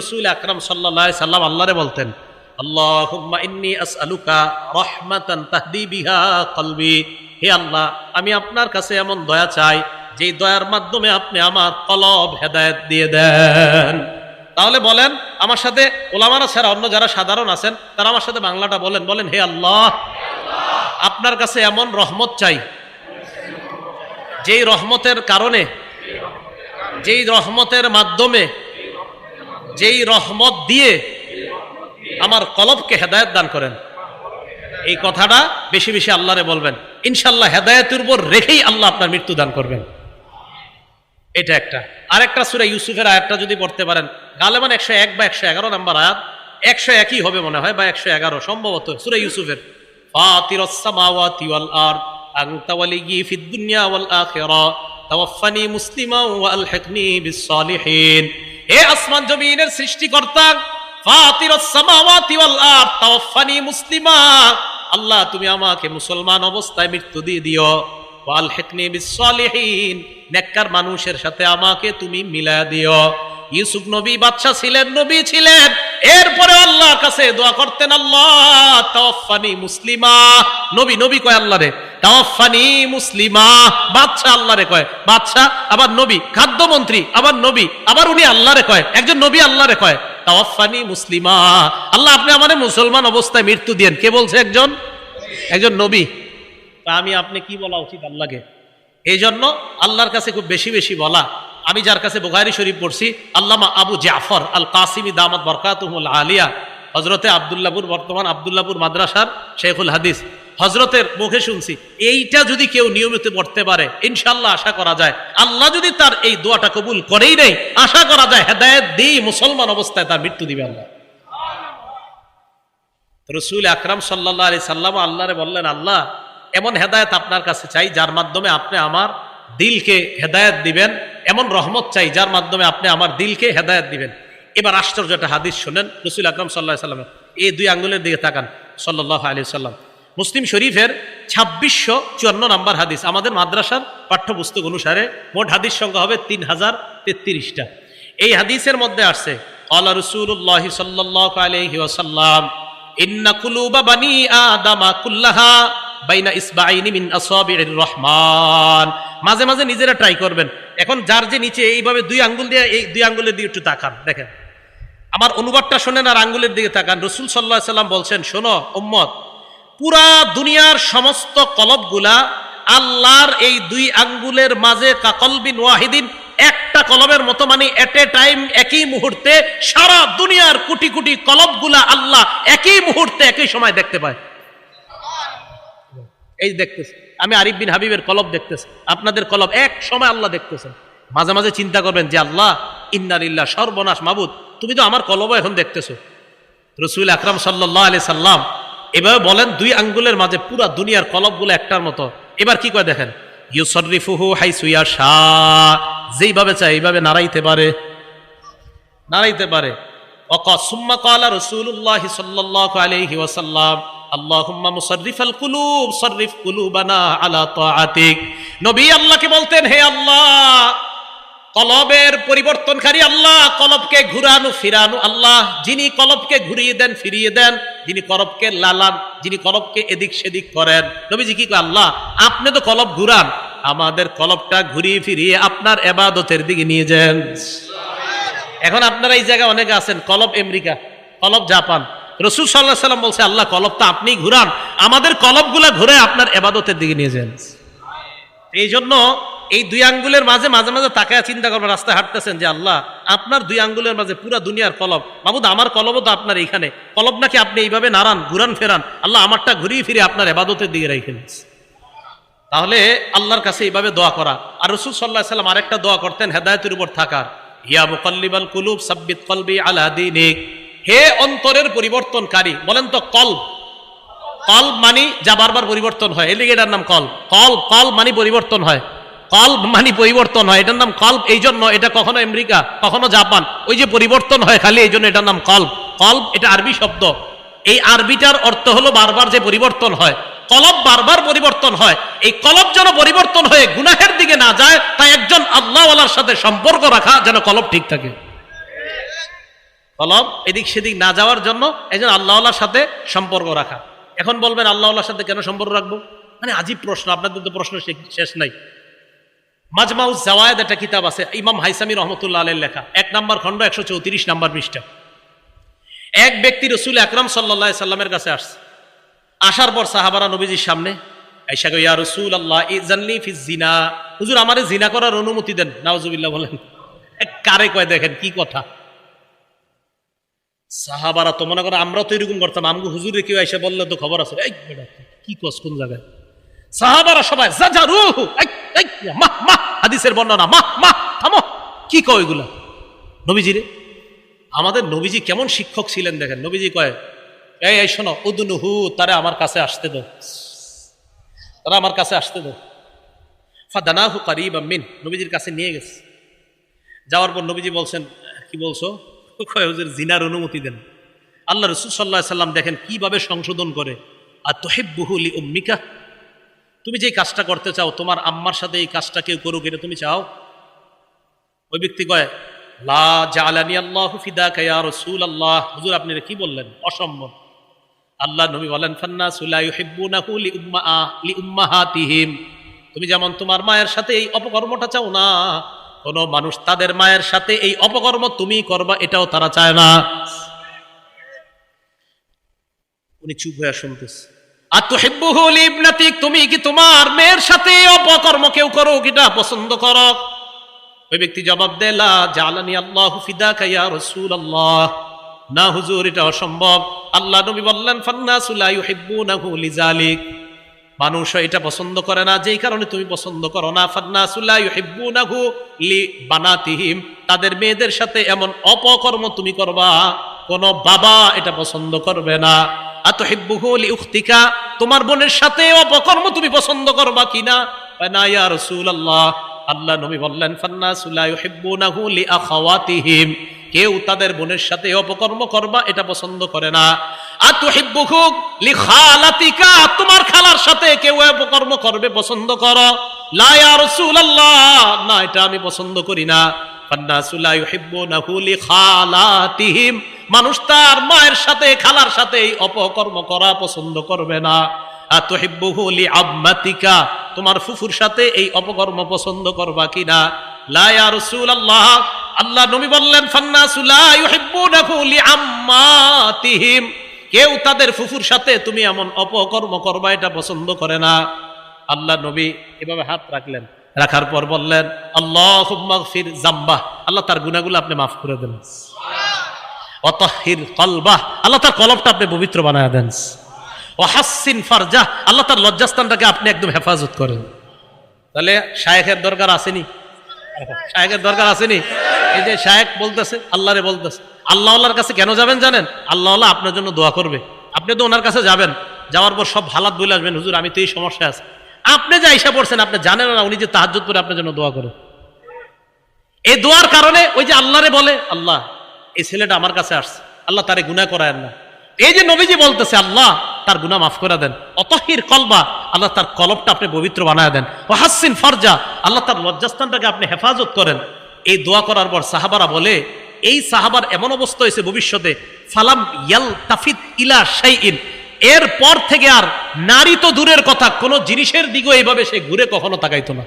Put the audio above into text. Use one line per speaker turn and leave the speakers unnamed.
রসুল আকরাম সাল্লাহ সাল্লাম আল্লাহরে বলতেন ইন্নি কলবি। হে আল্লাহ, আমি আপনার কাছে এমন দয়া চাই যে দয়ার মাধ্যমে আপনি আমার কলব হেদায়েত দিয়ে দেন। তাহলে বলেন, আমার সাথে ওলামারা ছাড়া অন্য যারা সাধারণ আছেন, তারা আমার সাথে বাংলাটা বলেন বলেন, হে আল্লাহ, আপনার কাছে এমন রহমত চাই, যেই রহমতের কারণে, যেই রহমতের মাধ্যমে যেই রহমত দিয়ে আমার কলবকে হেদায়ত দান করেন। এই কথাটা বেশি বেশি আল্লাহরে বলবেন। ইনশাল্লাহ হেদায়তের উপর রেখেই আল্লাহ আপনার মৃত্যু দান করবেন। এটা একটা। আরেকটা সুরা ইউসুফের আয়াতটা যদি পড়তে পারেন গালেমান একশো এক বা একশো এগারো নাম্বার আয়াত। একশো একই হবে মনে হয় বা একশো এগারো, সম্ভবত সুরা ইউসুফের। ফাতিরসামাওয়াতি ওয়াল আনতা হে আসমান জমিনের সৃষ্টিকর্তা মুসলিমা। আল্লাহ, তুমি আমাকে মুসলমান অবস্থায় মৃত্যু দিয়ে দিও। ওয়াল হিকনি বিস সালিহিন, নেককার মানুষের সাথে আমাকে তুমি মিলায়া দিও। ইউসুফ নবী বাদশা ছিলেন, নবী ছিলেন। এরপরে আল্লাহর কাছে দোয়া করতেন, আল্লাহ মুসলিমা। নবী নবী কয় আল্লাহ রে তাওয়াফানি মুসলিমা। কয়। আবার নবী। খাদ্যমন্ত্রী নবী। আবার উনি কয়। একজন নবী মুসলিমা। আল্লাহ, আপনি আমাদের মুসলমান অবস্থায় মৃত্যু দিয়েন। কে বলছে একজন? একজন নবী। তা আমি, আপনি কি বলা উচিত আল্লাহকে? এই জন্য আল্লাহর কাছে খুব বেশি বেশি বলা। আমি যার কাছে বুখারি শরীফ পড়ছি, আল্লামা আবু জাফর আল কাসিমি দামাত বরকাতুল আলিয়া। হজরতে আবদুল্লাপুর বর্তমান আবদুল্লাপুর মাদ্রাসার শেখুল হাদিস। হজরতের মুখে শুনছি, এইটা যদি কেউ নিয়মিত পড়তে পারে ইনশাল্লাহ আশা করা যায়। আল্লাহ যদি তার এই দোয়াটা কবুল করেই নেই আশা করা যায়, হেদায়ত দিই মুসলমান অবস্থায় তার মৃত্যু দিবে আল্লাহ। রসুল আকরাম সাল্লাহ আলি সাল্লাম আল্লাহরে বললেন, আল্লাহ, এমন হেদায়ত আপনার কাছে চাই, যার মাধ্যমে আপনি আমার দিলকে হেদায়ত দিবেন। এমন রহমত চাই, যার মাধ্যমে আপনি আমার দিলকে হেদায়ত দিবেন। এবার আশ্চর্য একটা হাদিস শোনেন, রসুল আকরম সাল্লাহ সাল্লামের, এই দুই আঙ্গুলের দিকে তাকান সাল্লাহ আলি সাল্লাম। মুসলিম শরীফের ছাব্বিশশো চুয়ান্ন নম্বর হাদিস, আমাদের মাদ্রাসার পাঠ্যপুস্তক অনুসারে মোট হাদিস সংখ্যা হবে তিন হাজার তেত্রিশটা। এই হাদিসের মধ্যে আসছে আল্লাহ রসুল্লাহ সাল্লাহ আলহি ওসাল্লাম ইন্না কুলুবা বানি আদামা কুল্লাহা বাইনা ইসবাইনি মিন আসাবির রহমান। মাঝে মাঝে নিজেরা ট্রাই করবেন। এখন যার যে নিচে এইভাবে দুই আঙ্গুল দিয়ে, এই দুই আঙ্গুলের দিকে একটু তাকান, দেখেন। আমার অনুবাদটা শোনেন আর আঙ্গুলের দিকে তাকান। রসুল সাল্লাহ সাল্লাম বলছেন, শোনো উম্মত, পুরা দুনিয়ার সমস্ত কলবগুলা আল্লাহর এই দুই আঙ্গুলের মাঝে কাকলবিন ওয়াহিদিন, একটা কলবের মতো মানে এট এ টাইম একই মুহূর্তে সারা দুনিয়ার কোটি কোটি কলবগুলা আল্লাহ একই মুহূর্তে, একই সময় দেখতে পায়। এই দেখতেছে আমি আরিফ বিন হাবিবের কলব দেখতেছি আপনাদের কলব এক সময় আল্লাহ দেখতেছেন। মাঝে মাঝে চিন্তা করবেন যে, আল্লাহ ইন্নারিল্লাহ সর্বনাশ মাবুদ। তুমি তো আমার কলব এখন দেখতেছো। রসুল আকরাম সাল্লাহ আলি সাল্লাম এভাবে বলেন, দুই আঙ্গুলের মাঝে পুরা দুনিয়ার কলবগুলো একটার মতো। এবার কি করে দেখেন? ইউসরিফুহু হাইসুয়া শাহ যেইভাবে চায় এইভাবে নাড়াইতে পারে। নাড়াইতে পারে। অক সুম্মা কালা রসুল্লাহ সাল্লাহ আলহি ওয়াসাল্লাম, আল্লাহুম্মা মুসাররিফাল কুলুব, সাররিফ কুলুবানা আলা তাআতিক। নবী আল্লাহকে বলতেন, হে আল্লাহ কলবের পরিবর্তনকারী আল্লাহ, কলবকে ঘুরানো, ফিরানো আল্লাহ। যিনি কলবকে ঘুরিয়ে দেন, ফিরিয়ে দেন, যিনি কলবকে লালান, যিনি কলবকে এদিক সেদিক করেন। নবীজি কি আল্লাহ, আপনি তো কলব ঘুরান, আমাদের কলবটা ঘুরিয়ে ফিরিয়ে আপনার এবাদতের দিকে নিয়ে যান। এখন আপনারা এই জায়গায় অনেকে আছেন, কলব আমেরিকা, কলব জাপান। রসুল সাল্লাহ সাল্লাম বলছে, আল্লাহ কলব তো আপনি ঘুরান, আমাদের কলবগুলা ঘুরে আপনার এবাদতের দিকে নিয়ে যান। এই জন্য এই দুই আঙ্গুলের মাঝে মাঝে মাঝে তাকায় চিন্তা করবেন রাস্তায় হাঁটতেছেন যে আল্লাহ, আপনার দুই আঙ্গুলের মাঝে পুরা দুনিয়ার কলব। বাবুদ আমার কলবও তো আপনার এইখানে। কলব নাকি আপনি এইভাবে নাড়ান, ঘুরান, ফেরান। আল্লাহ আমারটা ঘুরিয়ে ফিরে আপনার এবাদতের দিকে রেখে তাহলে আল্লাহর কাছে এইভাবে দোয়া করা। আর রসুল সাল্লাহ সাল্লাম আরেকটা দোয়া করতেন, হেদায়তের উপর থাকার। হিয়া মুকল্লিবাল কুলুব, সাব্বিত কলবি আলা দিনিক। হে অন্তরের পরিবর্তনকারী, বলেন তো কল্ব। কল্ব মানি যা বারবার পরিবর্তন হয়। এলিগেটার নাম কল কল কল মানি পরিবর্তন হয়। কল্ব মানি পরিবর্তন হয়, এটার নাম কল্ব এই জন্য এটা কখনো আমেরিকা, কখনো জাপান, ওই যে পরিবর্তন হয় খালি, এই জন্য এটার নাম কল্ব কল্ব এটা আরবি শব্দ। এই আরবিটার অর্থ হলো বারবার যে পরিবর্তন হয়। কলব বারবার পরিবর্তন হয়। এই কলব যেন পরিবর্তন হয়ে গুনাহের দিকে না যায়, তাই একজন আল্লাহওয়ালার সাথে সম্পর্ক রাখা যেন কলব ঠিক থাকে। কলব এদিক সেদিক না যাওয়ার জন্য একজন আল্লাহর সাথে সম্পর্ক রাখা। এখন বলবেন আল্লাহর সাথে কেন সম্পর্ক রাখব? মানে আজীব প্রশ্ন, আপনাদের তো প্রশ্ন শেষ নাই। মাজমাউজ জাওয়ায়দ একটা কিতাব আছে, ইমাম হাইসামি রহমতুল্লাহ আলের লেখা। এক নম্বর খণ্ড একশো চৌত্রিশ নম্বর পৃষ্ঠা। এক ব্যক্তি রসুল আকরাম সাল্লাহ সাল্লামের কাছে আসছে। আসার পর সাহাবারা নবীজির সামনে, আইসা ইয়া রসুল আল্লাহ ইজানলি ফি জিনা। হুজুর, আমারে জিনা করার অনুমতি দেন। নাওজুবিল্লাহ বলেন। কারে কয় দেখেন, কি কথা? সাহাবারা তো মনে করো আমরা তো এরকম করতাম, আমগো হুজুরে কেউ এসে বললে তো খবর আছে। এই কি কস কোন জায়গায়? সাহাবারা সবাই যা রুহ মাহ মাহ হাদিসের বর্ণনা মাহ মাহ থামো। কি কয় এগুলা? নবীজিরে, আমাদের নবীজি কেমন শিক্ষক ছিলেন দেখেন। নবীজি কয়, এই এই শোনো, উদনুহু, তারা আমার কাছে আসতে দাও তারা আমার কাছে আসতে দাও ফাদানাহু কারিব মিন। নবীজির কাছে নিয়ে গেছে। যাওয়ার পর নবীজি বলছেন, কি বলছো? হুজুর, জিনার অনুমতি দেন। আল্লাহ রসুল সাল্লাহ সাল্লাম দেখেন কীভাবে সংশোধন করে। আর তোহেব তোহেব্বুহুলি উম্মিকা? তুমি যে কাজটা করতে চাও, তোমার আম্মার সাথে এই কাজটা কেউ করুক, এটা তুমি চাও? ওই ব্যক্তি কয়, লা জালানি আল্লাহ ফিদা কায়া রসুল আল্লাহ হুজুর, আপনি কি বললেন? অসম্ভব। আল্লাহ নবী বলেন ফান্না সুলাই লি উম্মা, লি তুমি যেমন তোমার মায়ের সাথে এই অপকর্মটা চাও না, কোন মানুষ তাদের মায়ের সাথে এই অপকর্ম তুমি করবা, এটাও তারা চায় না। উনি চুপ হয়ে শুনতেছে। আর তো হেব্বুহুল ইবনাতিক তুমি কি তোমার মেয়ের সাথে অপকর্ম কেউ করো কিটা পছন্দ করো? ওই ব্যক্তি জবাব দেলা জালানি আল্লাহ ফিদা কাইয়া রসুল আল্লাহ না হুজুর, এটা অসম্ভব। আল্লাহ নবী বললেন ফান্না সুলাই হিব্বুনাহু লিজালিক। মানুষ এটা পছন্দ করে না, যেই কারণে তুমি পছন্দ করো না। ফান্না সুলাই হিব্বুনাহু লি বানাতিহিম। তাদের মেয়েদের সাথে এমন অপকর্ম তুমি করবা, কোন বাবা এটা পছন্দ করবে না। তোমার বোনের সাথে অপকর্ম তুমি পছন্দ করবা কিনা? না ইয়া রাসূলুল্লাহ, আল্লাহ নবী বললেন সুলা কেউ তাদের বোনের সাথে অপকর্ম করবা, এটা পছন্দ করে না। তোমার খালার সাথে কেউ অপকর্ম করবে, পছন্দ করো। লা ইয়া রাসূলুল্লাহ, না, এটা আমি পছন্দ করি না। মানুষ তার মায়ের সাথে, খালার সাথে অপকর্ম করা পছন্দ করবে না। আতুহিব্বুহু লি আম্মাতিকা তোমার ফুফুর সাথে এই অপকর্ম পছন্দ করবা কিনা? লা ইয়া রাসূলুল্লাহ। আল্লাহ নবী বললেন আম্মাতিহিম কেউ তাদের ফুফুর সাথে তুমি এমন অপকর্ম করবা, এটা পছন্দ করে না। আল্লাহ নবী এভাবে হাত রাখলেন। রাখার পর বললেন আল্লাহ ফির জাম্বাহ আল্লাহ তার গুনাহগুলো আপনি মাফ করে দেন। অতহির কলবাহ। আল্লাহ তার কলবটা আপনি পবিত্র বানায় দেন। হাসিন ফারজা আল্লাহ তার লজ্জাস্থানটাকে আপনি একদম হেফাজত করেন। তাহলে শায়েখের দরকার আসেনি? শায়েখের দরকার আসেনি? এই যে শায়েক বলতেছে, আল্লাহরে বলতেছে। আল্লাহ আল্লাহর কাছে কেন যাবেন জানেন? আল্লাহ আল্লাহ আপনার জন্য দোয়া করবে। আপনি তো ওনার কাছে যাবেন। যাওয়ার পর সব হালাত বলে আসবেন, হুজুর, আমি তো এই সমস্যা আছে। আপনি যা ইসা পড়ছেন আপনি জানেন না, উনি যে তাহাজ্জুদ করে আপনার জন্য দোয়া করে। এই দোয়ার কারণে ওই যে আল্লাহরে বলে, আল্লাহ, এই ছেলেটা আমার কাছে আসছে। আল্লাহ তারে গুনাহ করায় না। এই যে নবীজি বলতেছে, আল্লাহ, তার গুনাহ মাফ করে দেন। অতহির কলবা, আল্লাহ তার কলবটা আপনি পবিত্র বানায় দেন। ও হাসিন ফরজা, আল্লাহ তার লজ্জাস্থানটাকে আপনি হেফাজত করেন। এই দোয়া করার পর সাহাবারা বলে, এই সাহাবার এমন অবস্থা হয়েছে ভবিষ্যতে, ফালাম ইয়াল তাফিদ ইলা শাইইন। এর পর থেকে আর নারী তো দূরের কথা, কোন জিনিসের দিকেও এইভাবে সে ঘুরে কখনো তাকাইতো না।